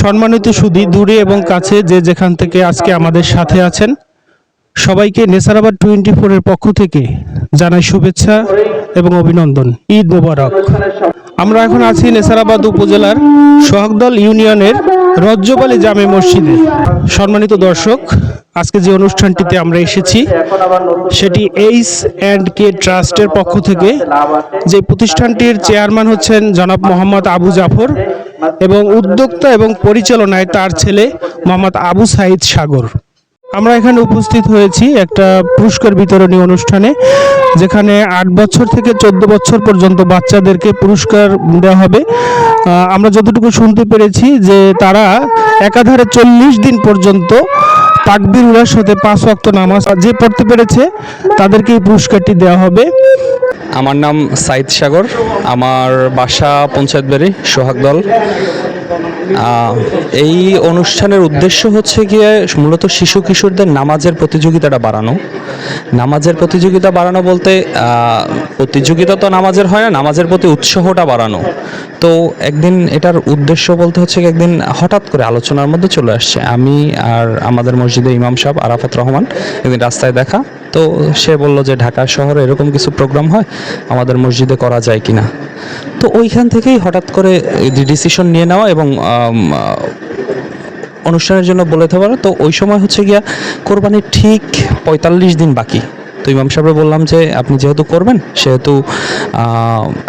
সম্মানিত সুদী দূরে এবং কাছে যে যেখান থেকে আজকে আমাদের সাথে আছেন, সবাইকে নেসারাবাদ টোয়েন্টি ফোরের পক্ষ থেকে জানাই শুভেচ্ছা এবং অভিনন্দন। ঈদ মোবারক। আমরা এখন আছি নেসারাবাদ উপজেলার সোহাগদল ইউনিয়নের রজ্জবালী জামে মসজিদে। সম্মানিত দর্শক, আজকে যে অনুষ্ঠানটিতে আমরা এসেছি, সেটি এইচ অ্যান্ড কে ট্রাস্টের পক্ষ থেকে। যে প্রতিষ্ঠানটির চেয়ারম্যান হচ্ছেন জনাব মোহাম্মদ আবু জাফর এবং উদ্যোক্তা এবং পরিচালনায় তার ছেলে মোহাম্মদ আবু সাইদ সাগর। আমরা এখানে উপস্থিত হয়েছি একটা পুরস্কার বিতরণী অনুষ্ঠানে যেখানে আট বছর থেকে চোদ্দ বছর পর্যন্ত বাচ্চাদেরকে পুরস্কার দেওয়া হবে। আমরা যতটুকু শুনতে পেরেছি যে তারা একাধারে চল্লিশ দিন পর্যন্ত তাকবির উল্লার সাথে পাঁচ ওয়াক্ত নামাজ যে পড়তে পেরেছে তাদেরকে এই পুরস্কারটি দেওয়া হবে। আমার নাম সাইদ সাগর আমার বাসা পঞ্চায়েত বাড়ি সোহাগদল আহ, এই অনুষ্ঠানের উদ্দেশ্য হচ্ছে গিয়ে মূলত শিশু কিশোরদের নামাজের প্রতিযোগিতাটা বাড়ানো। নামাজের প্রতিযোগিতা বাড়ানো বলতে প্রতিযোগিতা তো নামাজের হয় না, নামাজের প্রতি উৎসাহটা বাড়ানো। তো একদিন এটার উদ্দেশ্য বলতে হচ্ছে একদিন হঠাৎ করে আলোচনার মধ্যে চলে আসছে আমি আর আমাদের মসজিদে ইমাম সাহেব আরাফাত রহমান, একদিন রাস্তায় দেখা। তো সে বলল যে ঢাকা শহরে এরকম কিছু প্রোগ্রাম হয়, আমাদের মসজিদে করা যায় কি না তো ওইখান থেকেই হঠাৎ করে ডিসিশন নিয়ে নেওয়া এবং অনুষ্ঠানের জন্য বলে দিতে তো ওই সময় হচ্ছে গিয়া কোরবানির ঠিক পঁয়তাল্লিশ দিন বাকি। তো ইমাম সাহেবরা বললাম যে, আপনি যেহেতু করবেন, সেহেতু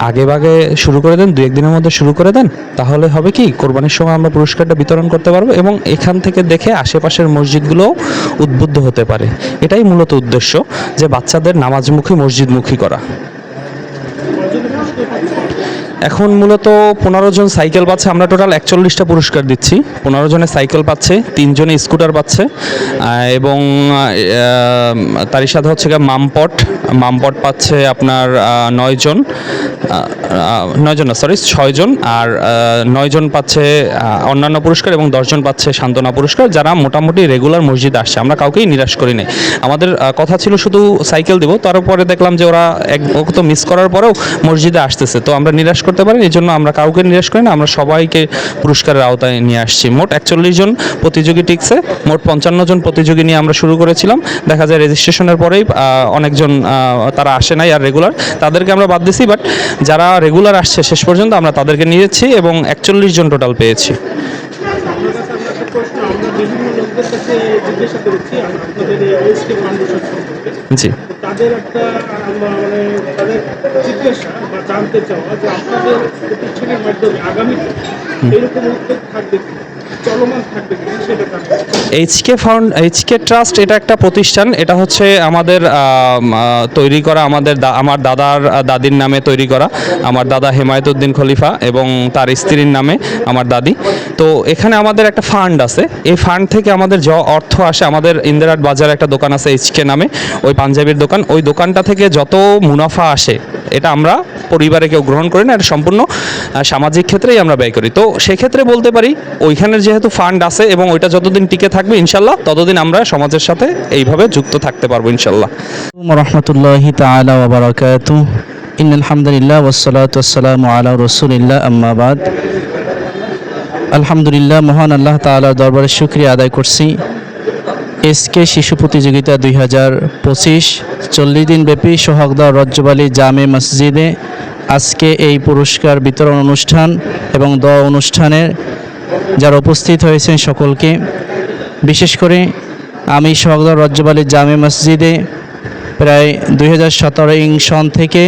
আগে ভাগে শুরু করে দেন দু একদিনের মধ্যে শুরু করে দেন, তাহলে হবে কি, কোরবানির সময় আমরা পুরস্কারটা বিতরণ করতে পারব এবং এখান থেকে দেখে আশেপাশের মসজিদগুলোও উদ্বুদ্ধ হতে পারে। এটাই মূলত উদ্দেশ্য, যে বাচ্চাদের নামাজমুখী মসজিদমুখী করা। এখন মূলত পনেরো জন সাইকেল পাচ্ছে, আমরা টোটাল একচল্লিশটা পুরস্কার দিচ্ছি। পনেরো জনে সাইকেল পাচ্ছে তিনজনে স্কুটার পাচ্ছে এবং তারই সাথে হচ্ছে গিয়ে মামপট মামপট পাচ্ছে আপনার নয় নয়জন নয়জন না সরি ছয়জন আর নয়জন পাচ্ছে অন্যান্য পুরস্কার এবং দশজন পাচ্ছে সান্ত্বনা পুরস্কার, যারা মোটামুটি রেগুলার মসজিদে আসছে। আমরা কাউকেই নিরাশ করি নাই। আমাদের কথা ছিল শুধু সাইকেল দিব, তারপরে দেখলাম যে ওরা এক তো মিস করার পরেও মসজিদে আসতেছে। তো আমরা নিরাশ করতে পারি এই জন্য আমরা কাউকে নিরাশ করি না, আমরা সবাইকে পুরস্কারের আওতায় নিয়ে আসছি। মোট একচল্লিশ জন প্রতিযোগী টিকছে, মোট পঞ্চান্ন জন প্রতিযোগী নিয়ে আমরা শুরু করেছিলাম। দেখা যায় রেজিস্ট্রেশনের পরেই অনেকজন তারা আসে নাই আর রেগুলার তাদেরকে আমরা বাদ দিছি বাট যারা রেগুলার আসছে শেষ পর্যন্ত আমরা তাদেরকে নিয়েছি এবং একচল্লিশ জন টোটাল পেয়েছি। জি। তাদের একটা মানে তাদের জিজ্ঞাসা বা জানতে চাওয়া যে আপনাদের প্রতিষ্ঠানের মাধ্যমে আগামীতে এরকম উদ্যোগ থাকবে এইচকে ফাউন্ড এইচকে ট্রাস্ট এটা একটা প্রতিষ্ঠান। এটা হচ্ছে আমাদের তৈরি করা, আমাদের আমার দাদার দাদির নামে তৈরি করা। আমার দাদা হেমায়তুদ্দিন খলিফা এবং তার স্ত্রীর নামে আমার দাদি। তো এখানে আমাদের একটা ফান্ড আছে। এই ফান্ড থেকে আমাদের য, অর্থ আসে। আমাদের ইন্দিরাট বাজার একটা দোকান আছে এইচকে নামে। ওই পাঞ্জাবির দোকান। ওই দোকানটা থেকে যত মুনাফা আসে এটা আমরা পরিবারে কেউ গ্রহণ করি না, এটা সম্পূর্ণ সামাজিক ক্ষেত্রেই আমরা ব্যয় করি। তো সেক্ষেত্রে বলতে পারি, ওইখানের যেহেতু ফান্ড আছে এবং ওইটা যতদিন টিকে থাকবে ইনশাল্লাহ, ততদিন আমরা সমাজের সাথে এইভাবে যুক্ত থাকতে পারব ইনশাল্লাহ। রহমতুল্লাহি তালা বারাকাত ইন রসুলিল্লাহ আম্মাবাদ আলহামদুলিল্লাহ, মহান আল্লাহ তালা দরবারে শুক্রিয়া আদায় করছি। এসকে শিশু প্রতিযোগিতা দুই হাজার পঁচিশ, চল্লিশ দিন ব্যাপী সোহাগদা রজ্জবালী জামে মসজিদে আজকে এই পুরস্কার বিতরণ অনুষ্ঠান এবং দ অনুষ্ঠানের যারা উপস্থিত হয়েছেন সকলকে। বিশেষ করে আমি সোহাগদা রজ্জবালী জামে মসজিদে প্রায় দুই হাজার সতেরো ইং সন থেকে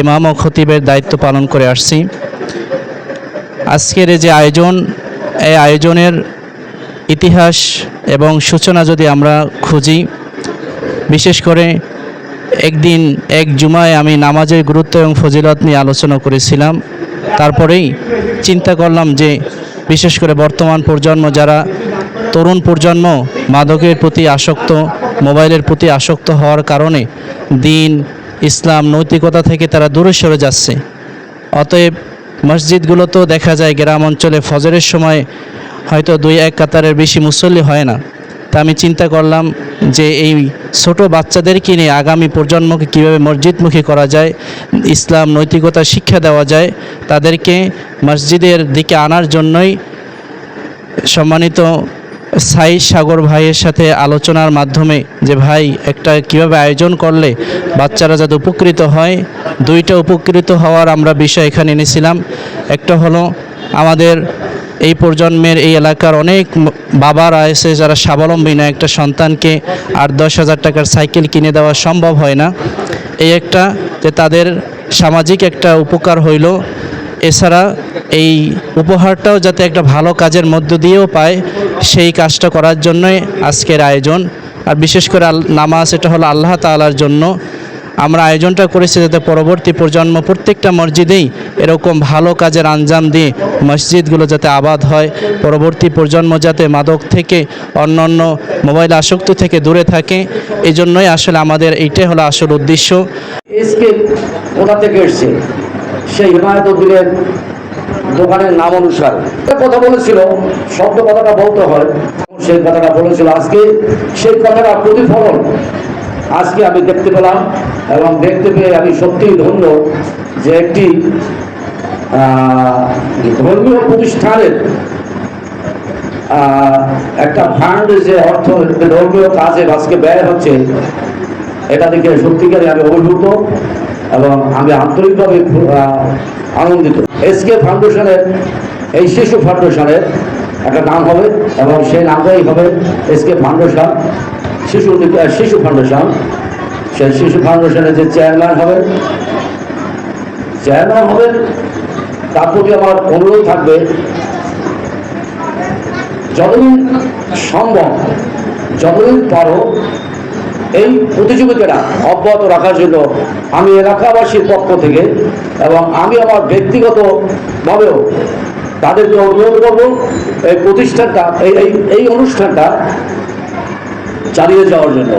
এমাম ও খতিবের দায়িত্ব পালন করে আসছি। আজকের এই যে আয়োজন, এই আয়োজনের ইতিহাস এবং সূচনা যদি আমরা খুঁজি, বিশেষ করে একদিন, এক জুমায় আমি নামাজের গুরুত্ব এবং ফজিলত নিয়ে আলোচনা করেছিলাম। তারপরেই চিন্তা করলাম যে, বিশেষ করে বর্তমান প্রজন্ম, যারা তরুণ প্রজন্ম, মাদকের প্রতি আসক্ত, মোবাইলের প্রতি আসক্ত হওয়ার কারণে দিন, ইসলাম, নৈতিকতা থেকে তারা দূরে সরে যাচ্ছে। অতএব মসজিদগুলোতেও দেখা যায়, গ্রাম অঞ্চলে ফজরের সময় হয়তো দুই এক কাতারের বেশি মুসল্লি হয় না। তা আমি চিন্তা করলাম যে এই ছোট বাচ্চাদেরকে নিয়ে আগামী প্রজন্মকে কীভাবে মসজিদমুখী করা যায়, ইসলাম নৈতিকতা শিক্ষা দেওয়া যায়, তাদেরকে মসজিদের দিকে আনার জন্যই সম্মানিত সাই সাগর ভাইয়ের সাথে আলোচনার মাধ্যমে যে ভাই একটা কীভাবে আয়োজন করলে বাচ্চারা যাতে উপকৃত হয়, দুইটা উপকৃত হওয়ার আমরা বিষয় এখানে এনেছিলাম। একটা হলো আমাদের এই প্রজন্মের এই এলাকার অনেক বাবারা এসে যারা স্বাবলম্বী না একটা সন্তানকে আট দশ হাজার টাকার সাইকেল কিনে দেওয়া সম্ভব হয় না। এই একটা যে তাদের সামাজিক একটা উপকার হইল। এছাড়া এই উপহারটাও যাতে একটা ভালো কাজের মধ্য দিয়েও পায়, সেই কাজটা করার জন্যই আজকের আয়োজন। আর বিশেষ করে নামাজ, এটা হলো আল্লাহ তাআলার জন্য। আমরা আয়োজনটা করেছি যাতে পরবর্তী প্রজন্ম প্রত্যেকটা মসজিদেই এরকম ভালো কাজের আঞ্জাম দিয়ে মসজিদগুলো যাতে আবাদ হয়। পরবর্তী প্রজন্ম যাতে মাদক থেকে অন্যান্য মোবাইল আসক্তি থেকে দূরে থাকে। এই জন্যই আসলে আমাদের এইটাই হলো আসল উদ্দেশ্য। সেই দোকানের নাম অনুসারে। কথা বলেছিল, শব্দ কথাটা বলতে হয়। সেই কথাটা বলেছিল, আজকে সেই কথাটা প্রতিফলন। আজকে আমি দেখতে পেলাম এবং দেখতে পেয়ে আমি সত্যিই ধন্য যে একটি ধর্মীয় প্রতিষ্ঠানের একটা ফান্ড যে অর্থ ধর্মীয় কাজে আজকে ব্যয় হচ্ছে, এটা দেখে সত্যিকারে আমি অভিভূত এবং আমি আন্তরিকভাবে আনন্দিত। এসকে ফাউন্ডেশনের এই শিশু ফাউন্ডেশনের একটা নাম হবে এবং সেই নামটাই হবে এসকে ফাউন্ডেশন শিশু শিশু ফাউন্ডেশন সেই শিশু ফাউন্ডেশনের যে চেয়ারম্যান হবে চেয়ারম্যান হবেন, তার প্রতি আমার অনুরোধ থাকবে, যতদিন সম্ভব, যতদিন পারো, এই প্রতিযোগিতাটা অব্যাহত রাখার জন্য আমি এলাকাবাসীর পক্ষ থেকে এবং আমি আমার ব্যক্তিগতভাবেও তাদেরকে অনুরোধ করব, এই প্রতিষ্ঠানটা এই- এই অনুষ্ঠানটা চালিয়ে যাওয়ার জন্য।